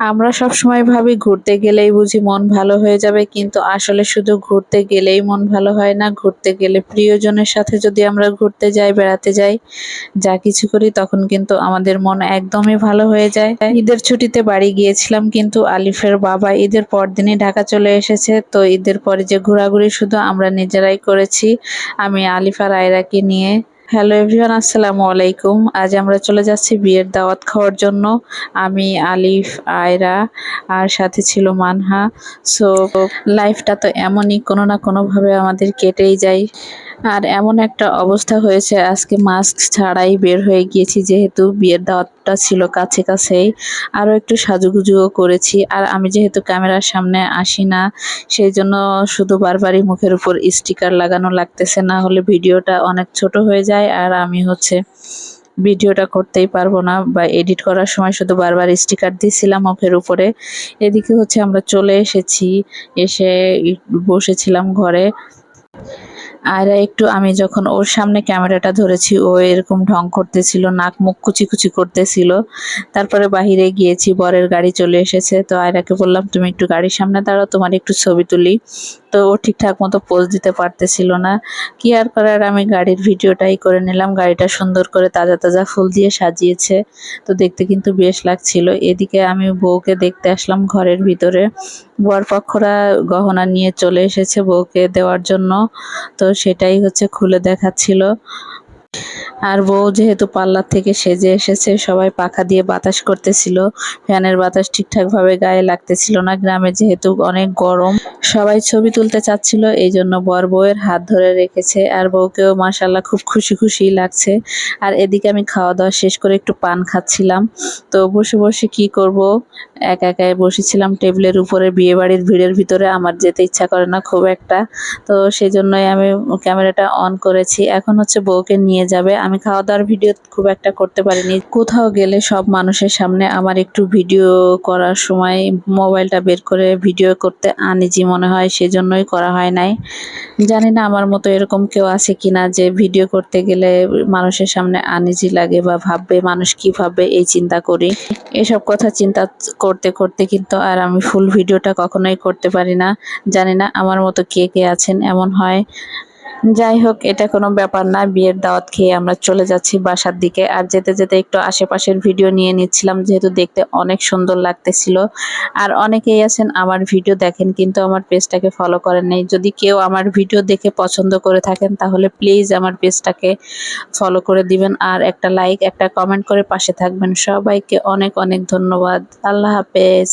আমরা সবসময় ভাবি ঘুরতে গেলেই বুঝি মন ভালো হয়ে যাবে, কিন্তু আসলে শুধু ঘুরতে গেলেই মন ভালো হয় না। ঘুরতে গেলে প্রিয়জনের সাথে যদি আমরা ঘুরতে যাই, বেড়াতে যাই, যা কিছু করি, তখন কিন্তু আমাদের মন একদমই ভালো হয়ে যায়। ঈদের ছুটিতে বাড়ি গিয়েছিলাম, কিন্তু আলিফের বাবা ঈদের পর দিনই ঢাকা চলে এসেছে, তো ঈদের পরে যে ঘোরাঘুরি শুধু আমরা নিজেরাই করেছি, আমি আলিফার আয়রাকে নিয়ে হ্যালো এভরিওয়ান, আসসালামু আলাইকুম। আজ আমরা চলে যাচ্ছি বিয়ের দাওয়াত খাওয়ার জন্য। আমি আলিফ, আয়রা আর সাথে ছিল মানহা। সো লাইফটা তো এমনই, কোনো না কোনোভাবে আমাদের কেটেই যায়। আর এমন একটা অবস্থা হয়েছে, আজকে মাস্ক ছাড়াই বের হয়ে গিয়েছি, যেহেতু বিয়ের দাওয়াতটা ছিল কাছে কাছেই। আরও একটু সাজুগুজুও করেছি, আর আমি যেহেতু ক্যামেরার সামনে আসি না, সেই জন্য শুধু বারবারই মুখের উপর স্টিকার লাগানো লাগতেছে, না হলে ভিডিওটা অনেক ছোট হয়ে যায়, আর আমি হচ্ছে ভিডিওটা করতেই পারব না, বা এডিট করার সময় শুধু বারবার স্টিকার দিয়েছিলাম মুখের উপরে। এদিকে হচ্ছে আমরা চলে এসেছি, এসে বসেছিলাম ঘরে। আর একটু, আমি যখন ওর সামনে ক্যামেরাটা ধরেছি, ও এরকম ঢং করতেছিল, নাক মুখ কুচি কুচি করতেছিল। তারপরে বাহিরে গিয়েছি, বরের গাড়ি চলে এসেছে। তো আয়রাকে বললাম, তুমি একটু গাড়ির সামনে দাঁড়াও, তোমার একটু ছবি তুলি। তো ও ঠিকঠাক মতো পোজ দিতে পারতেছিল না। কি আর করার, আমি গাড়ির ভিডিওটাই করে নিলাম। গাড়িটা সুন্দর করে তাজা তাজা ফুল দিয়ে সাজিয়েছে। তো দেখতে কিন্তু বেশ লাগছিল। এদিকে আমি বউকে দেখতে আসলাম ঘরের ভিতরে। বরপক্ষরা গহনা নিয়ে চলে এসেছে বউকে দেওয়ার জন্য। তো সেটাই হচ্ছে খুলে দেখাচ্ছিল। আর বউ যেহেতু পার্লার থেকে সেজে এসেছে, সবাই পাখা দিয়ে বাতাস করতেছিল। ফ্যানের বাতাস ঠিকঠাকভাবে গায়ে লাগতেছিল না। গ্রামে যেহেতু অনেক গরম, সবাই ছবি তুলতে চাচ্ছিল এই জন্য বর বউয়ের হাত ধরে রেখেছে। আর বউকেও মাসাল্লাহ খুব খুশি খুশি লাগছে। আর এদিকে আমি খাওয়া দাওয়া শেষ করে একটু পান খাচ্ছিলাম। তো বসে বসে কি করব? একা একাই বসেছিলাম টেবিলের উপরে বিয়ে বাড়ির ভিড়ের ভিতরে। আমার যেতে ইচ্ছা করে না খুব একটা। তো সেই জন্যই আমি ক্যামেরাটা অন করেছি। এখন হচ্ছে বউকে নিয়ে যাবে। আমি খাওয়া দাওয়ার ভিডিও খুব একটা করতে পারিনি। কোথাও গেলে সব মানুষের সামনে আমার একটু ভিডিও করার সময় মোবাইলটা বের করে ভিডিও করতে আনিজি মনে হয়, সেজন্যই করা হয় নাই। জানি না আমার মতো এরকম কেউ আছে কিনা যে ভিডিও করতে গেলে মানুষের সামনে আনিজি লাগে বা ভাববে, মানুষ কি ভাববে, এই চিন্তা করি। এসব কথা চিন্তা করতে করতে কিন্তু আর আমি ফুল ভিডিওটা কখনোই করতে পারি না। জানি না আমার মতো কে কে আছেন, এমন হয়। যাই হোক এটা কোনো ব্যাপার না। বিয়ের দাওয়াত খেয়ে আমরা চলে যাচ্ছি বাসার দিকে। আর যেতে যেতে একটু আশেপাশের ভিডিও নিয়ে নিচ্ছিলাম, যেহেতু দেখতে অনেক সুন্দর লাগতেছিল। আর অনেকেই আছেন আমার ভিডিও দেখেন, কিন্তু আমার পেজটাকে ফলো করেন নেই। যদি কেউ আমার ভিডিও দেখে পছন্দ করে থাকেন, তাহলে প্লিজ আমার পেজটাকে ফলো করে দিবেন। আর একটা লাইক একটা কমেন্ট করে পাশে থাকবেন। সবাইকে অনেক অনেক ধন্যবাদ। আল্লাহ হাফেজ।